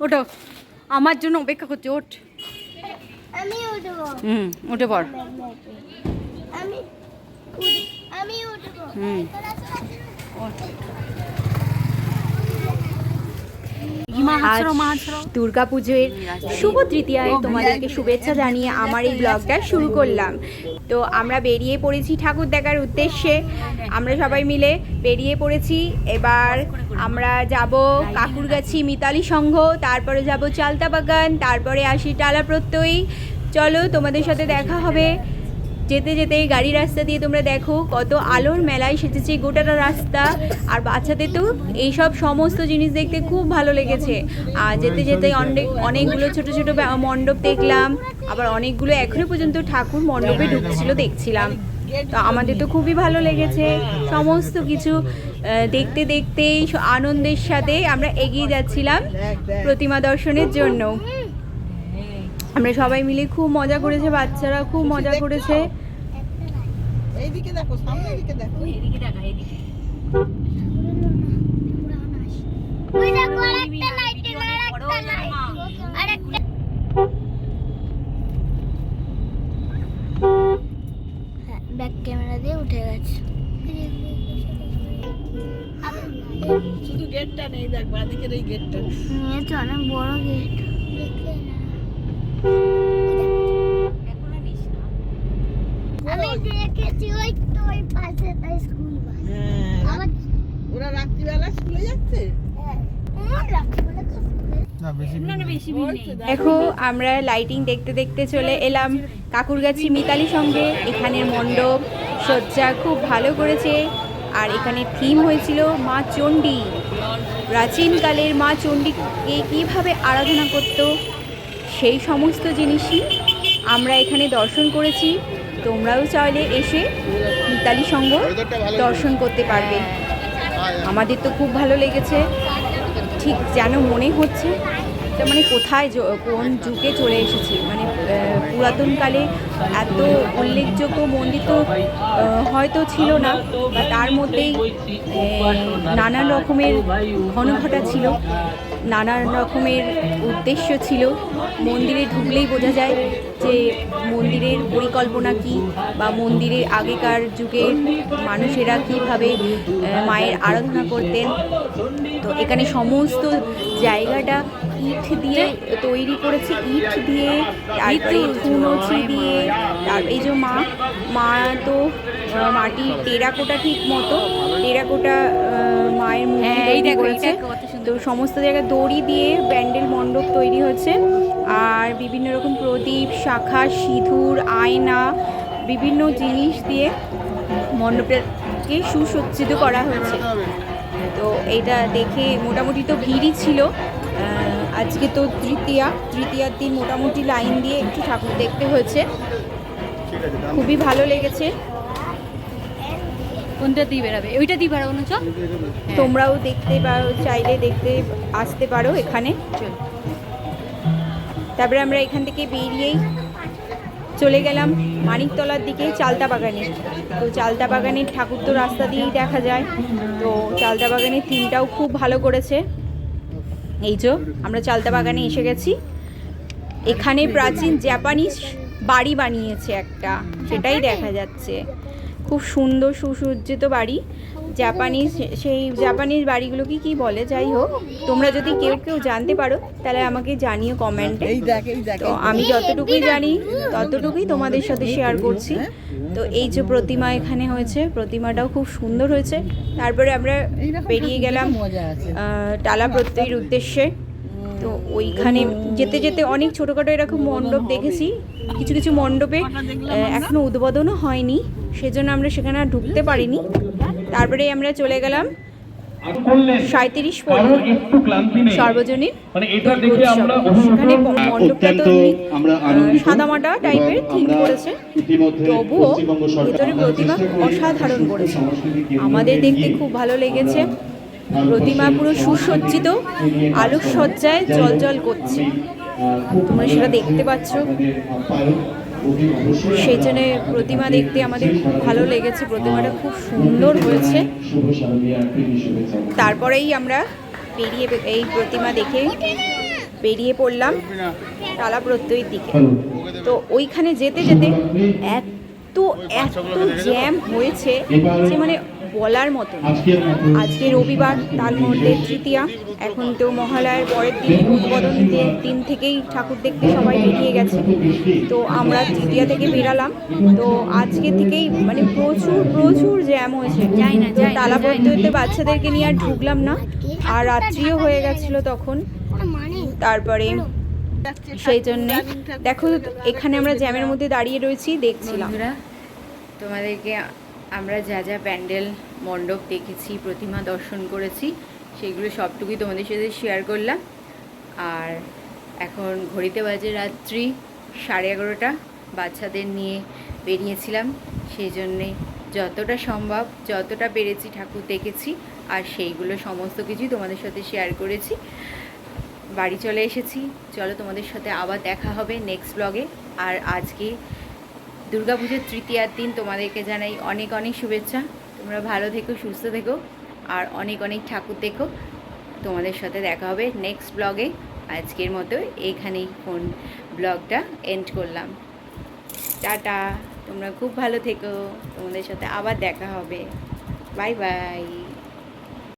ওটো আমার জন্য অপেক্ষা করছি ওঠ। আমি উঠবো। হুম উঠে পড়। আমি আমি উঠবো। হুম। আজ দুর্গাপুজোর শুভ তৃতীয়ায় তোমাদেরকে শুভেচ্ছা জানিয়ে আমার এই ব্লগটা শুরু করলাম। তো আমরা বেরিয়ে পড়েছি ঠাকুর দেখার উদ্দেশ্যে। আমরা সবাই মিলে বেরিয়ে পড়েছি। এবার আমরা যাব কাকুরগাছি মিতালি সংঘ তারপরে যাব চালতা বাগান তারপরে আসি টালা প্রত্যয়ী। চলো তোমাদের সাথে দেখা হবে। যেতে যেতে এই গাড়ি রাস্তা দিয়ে তোমরা দেখো কত আলোর মেলায় সেজেছে গোটাটা রাস্তা। আর বাচ্চাদের তো এইসব সমস্ত জিনিস দেখতে খুব ভালো লেগেছে। আর যেতে যেতে অনেক, অনেকগুলো ছোট ছোট মণ্ডপ দেখলাম। আবার অনেকগুলো এখনও পর্যন্ত ঠাকুর মণ্ডপে ঢুকছিল, দেখছিলাম। তো আমাদের তো খুবই ভালো লেগেছে। সমস্ত কিছু দেখতে দেখতেই আনন্দের সাথে আমরা এগিয়ে যাচ্ছিলাম প্রতিমা দর্শনের জন্য। আমরা সবাই মিলে খুব মজা করেছে, বাচ্চারা খুব মজা করেছে। এইদিকে দেখো সামনের দিকে দেখো। ওই দেখো আরেকটা লাইটের আরেকটা লাইট আরেকটা হ্যাঁ ব্যাক ক্যামেরা দিয়ে উঠে গেছে। শুধু গেটটা নেই দেখ বাদিকের এই গেটটা অনেক বড় গেট আমি ওই তো ওই পাশে তাই স্কুল বাস। হ্যাঁ। ওরা রাত্রিবেলা স্কুলে যাচ্ছে? হ্যাঁ। দেখ। দেখো আমরা লাইটিং দেখতে দেখতে চলে এলাম কাকুরগাছি মিতালি সঙ্গে। এখানের মণ্ডপ সজ্জা খুব ভালো করেছে। আর এখানে থিম হয়েছিল মা চণ্ডী। প্রাচীনকালের মা চণ্ডীকে কীভাবে আরাধনা করত সেই সমস্ত জিনিসই আমরা এখানে দর্শন করেছি। তোমরাও চাইলে এসে মিতালি সঙ্গ দর্শন করতে পারবে। আমাদের তো খুব ভালো লেগেছে। ঠিক যেন মনে হচ্ছে মানে কোথায় কোন যুগে চলে এসেছি। মানে পুরাতনকালে এত উল্লেখযোগ্য মন্দির তো হয়তো ছিল না, বা তার মধ্যেই নানান রকমের ঘনঘটা ছিল। নানান রকমের উদ্দেশ্য ছিল। মন্দিরে ঢুকলেই বোঝা যায় যে মন্দিরের পরিকল্পনা কি বা মন্দিরে আগেকার যুগের মানুষেরা কীভাবে মায়ের আরাধনা করতেন। তো এখানে সমস্ত জায়গাটা ইট দিয়ে তৈরি করেছে। ইট দিয়ে তারপরে ধুনুচি দিয়ে। তার এই যে মা মা তো মাটির টেরাকোটা ঠিক মতো টেরাকোটা মায়ের মূর্তি তৈরি করেছে। তো সমস্ত জায়গায় দড়ি দিয়ে প্যান্ডেল মণ্ডপ তৈরি হচ্ছে। আর বিভিন্ন রকম প্রদীপ শাখা সিঁদুর আয়না বিভিন্ন জিনিস দিয়ে মণ্ডপটাকে সুসজ্জিত করা হয়েছে তো এইটা দেখে মোটামুটি তো ভিড়ই ছিল। আজকে তো তৃতীয়া। তৃতীয়ার দিন মোটামুটি লাইন দিয়ে একটু ঠাকুর দেখতে হয়েছে। খুবই ভালো লেগেছে। কোনটা দিয়ে বেরাবে? ওইটা দিয়ে বেরাবো না চ তোমরাও দেখতে পারো চাইলে দেখতে আসতে পারো এখানে। তারপরে আমরা এখান থেকে বেরিয়েই চলে গেলাম মানিকতলার দিকে চালতা বাগানে। তো চালতা বাগানের ঠাকুর তো রাস্তা দিয়েই দেখা যায়। তো চালতা বাগানের থিমটাও খুব ভালো করেছে। এই যে আমরা চালতা বাগানে এসে গেছি। এখানে প্রাচীন জাপানিজ বাড়ি বানিয়েছে একটা সেটাই দেখা যাচ্ছে। খুব সুন্দর সুসজ্জিত বাড়ি। জাপানিজ সেই জাপানিজ বাড়িগুলোকে কি বলে? যাই হোক তোমরা যদি কেউ কেউ জানতে পারো তাহলে আমাকে জানিও কমেন্টে। তো আমি যতটুকুই জানি ততটুকুই তোমাদের সাথে শেয়ার করছি। তো এই যে প্রতিমা এখানে হয়েছে প্রতিমাটাও খুব সুন্দর হয়েছে। তারপরে আমরা বেরিয়ে গেলাম টালা প্রত্যয়ের উদ্দেশ্যে। তো ওইখানে যেতে যেতে অনেক ছোটোখাটো এরকম মণ্ডপ দেখেছি। কিছু কিছু মণ্ডপে আহ, এখনও উদ্বোধনও হয়নি সেজন্য আমরা সেখানে আর ঢুকতে পারিনি। তারপরে আমরা চলে গেলাম সাঁত্রিশ পল্লী সর্বজনীন মানে এটা দেখে আমরা সেখানে মণ্ডপটা তো সাদামাটা টাইপের থিম করেছে। তবুও ভেতরে প্রতিমা অসাধারণ করেছে। আমাদের দেখতে খুব ভালো লেগেছে। প্রতিমা পুরো সুসজ্জিত আলোকসজ্জায় জল জল করছে। তোমরা সেটা দেখতে পাচ্ছ। সেই জন্যে প্রতিমা দেখতে আমাদের খুব ভালো লেগেছে। প্রতিমাটা খুব সুন্দর হয়েছে। তারপরেই আমরা বেরিয়ে এই প্রতিমা দেখে বেরিয়ে পড়লাম টালা প্রত্যয়ের দিকে। তো ওইখানে যেতে যেতে এত এত জ্যাম হয়েছে যে মানে বলার মতো আজকে রবিবার তার মধ্যে তৃতীয়া। এখন তো মহালয়ার পরের দিন উদ্বোধন দিন- থেকেই ঠাকুর দেখতে সবাই বেরিয়ে গেছে। তো আমরা তৃতীয়া থেকে বেরালাম। তো আজকে থেকেই মানে প্রচুর প্রচুর জ্যাম হয়েছে। যাই না, তো যাই না, টালা যাই বাচ্চাদেরকে নিয়ে আর ঢুকলাম না। আর রাত্রিও হয়ে গেছিল তখন। মানে তারপরে সেই জন্যে দেখো এখানে আমরা জ্যামের মধ্যে দাঁড়িয়ে রয়েছি দেখছিলাম। তোমাদেরকে আমরা যা যা প্যান্ডেল, মণ্ডপ দেখেছি, প্রতিমা দর্শন করেছি, সেগুলো সবটুকুই তোমাদের সাথে শেয়ার করলাম। আর এখন ঘড়িতে বাজে রাত্রি সাড়ে এগারোটা, বাচ্চাদের নিয়ে বেরিয়েছিলাম। সেই জন্যে যতটা সম্ভব, যতটা পেরেছি ঠাকুর দেখেছি, আর সেইগুলো সমস্ত কিছুই তোমাদের সাথে শেয়ার করেছি। বাড়ি চলে এসেছি। চলো তোমাদের সাথে আবার দেখা হবে নেক্সট ব্লগে আর আজকে দুর্গাপুজোর তৃতীয়ার দিন তোমাদেরকে জানাই অনেক অনেক শুভেচ্ছা। তোমরা ভালো থেকো, সুস্থ থেকো, আর অনেক অনেক ঠাকুর দেখো। তোমাদের সাথে দেখা হবে নেক্সট ব্লগে আজকের মতো এখানেই ফোন ব্লগটা এন্ড করলাম। টাটা, তোমরা খুব ভালো থেকো। তোমাদের সাথে আবার দেখা হবে। Bye bye